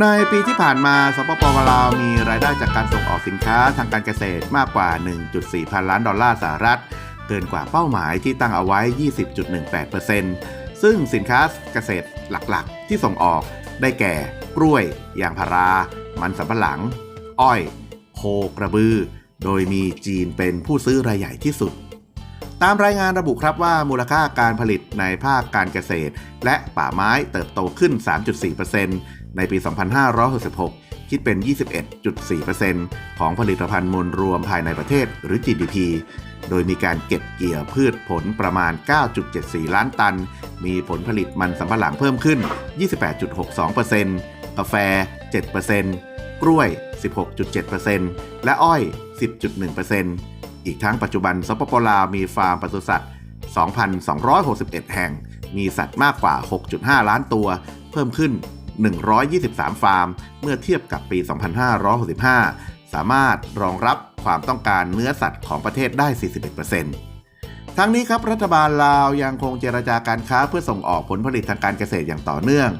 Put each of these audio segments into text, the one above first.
ในปีที่ผ่านมา สปปลาวมีรายได้จากการส่งออกสินค้าทางการเกษตรมากกว่า 1.4 พันล้านดอลลาร์สหรัฐ เกินกว่าเป้าหมายที่ตั้งเอาไว้ 20.18%ซึ่งสินค้าเกษตรหลักๆ ที่ส่งออกได้แก่ กล้วย ยางพารา มันสำปะหลัง อ้อย โคกระบือ โดยมีจีนเป็นผู้ซื้อรายใหญ่ที่สุด ตามรายงานระบุครับว่ามูลค่าการผลิตในภาคการเกษตร และป่าไม้เติบโตขึ้น 3.4%ในปี 2566 คิดเป็น 21.4%ของผลิตภัณฑ์มวลรวมภายในประเทศหรือ GDP โดยมีการเก็บเกี่ยวพืชผลประมาณ 9.74 ล้านตัน มีผลผลิตมันสำปะหลังเพิ่มขึ้น 28.62%กาแฟ 7% กล้วย 16.7%และอ้อย 10.1%อีกทั้งปัจจุบันสปปลาวมีฟาร์มปศุสัตว์ 2,261 แห่ง มีสัตว์มากกว่า 6.5 ล้านตัว เพิ่มขึ้น 123 ฟาร์ม เมื่อเทียบกับปี 2565 สามารถรองรับความต้องการเนื้อสัตว์ของประเทศได้ 41% ทั้งนี้ครับรัฐบาลลาวยังคงเจรจาการค้าเพื่อส่งออกผลผลิตทางการเกษตรอย่างต่อเนื่อง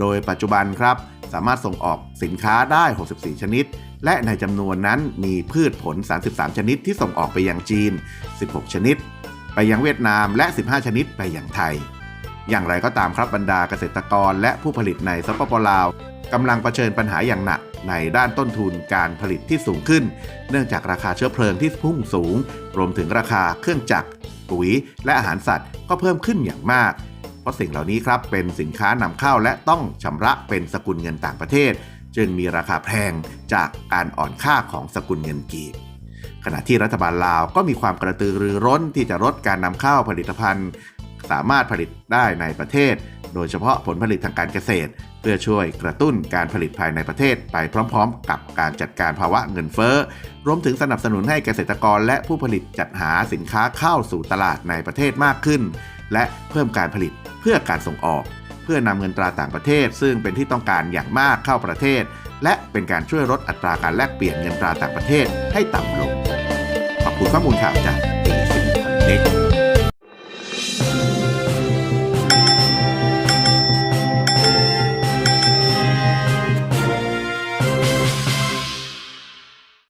โดยปัจจุบันครับ สามารถส่งออกสินค้าได้ 64 ชนิด และในจำนวนนั้นมีพืชผล 33 ชนิดที่ส่งออกไปยังจีน 16 ชนิด ไปยังเวียดนามและ 15 ชนิดไปยังไทย อย่างไรก็ตามครับบรรดาเกษตรกรและผู้ผลิตในสปปลาวกำลังเผชิญปัญหาอย่างหนักในด้านต้นทุนการผลิตที่สูงขึ้น เนื่องจากราคาเชื้อเพลิงที่พุ่งสูง รวมถึงราคาเครื่องจักร ปุ๋ย และอาหารสัตว์ก็เพิ่มขึ้นอย่างมาก เพราะสิ่งเหล่านี้ครับเป็นสินค้านำเข้าและต้องชำระเป็นสกุลเงินต่างประเทศ จึงมีราคาแพงจากการอ่อนค่าของสกุลเงินกีบขณะที่รัฐบาลลาวก็มีความกระตือรือร้นที่จะลดการนำเข้าผลิตภัณฑ์ สามารถผลิตได้ในประเทศ โดยเฉพาะผลผลิตทางการเกษตร เพื่อช่วยกระตุ้นการผลิตภายในประเทศไปพร้อมๆ กับการจัดการภาวะเงินเฟ้อ รวมถึงสนับสนุนให้เกษตรกรและผู้ผลิตจัดหาสินค้าเข้าสู่ตลาดในประเทศมากขึ้น และเพิ่มการผลิตเพื่อการส่งออก เพื่อนำเงินตราต่างประเทศ ซึ่งเป็นที่ต้องการอย่างมากเข้าประเทศ และเป็นการช่วยลดอัตราการแลกเปลี่ยนเงินตราต่างประเทศให้ต่ำลง ขอบคุณข้อมูลข่าวจาก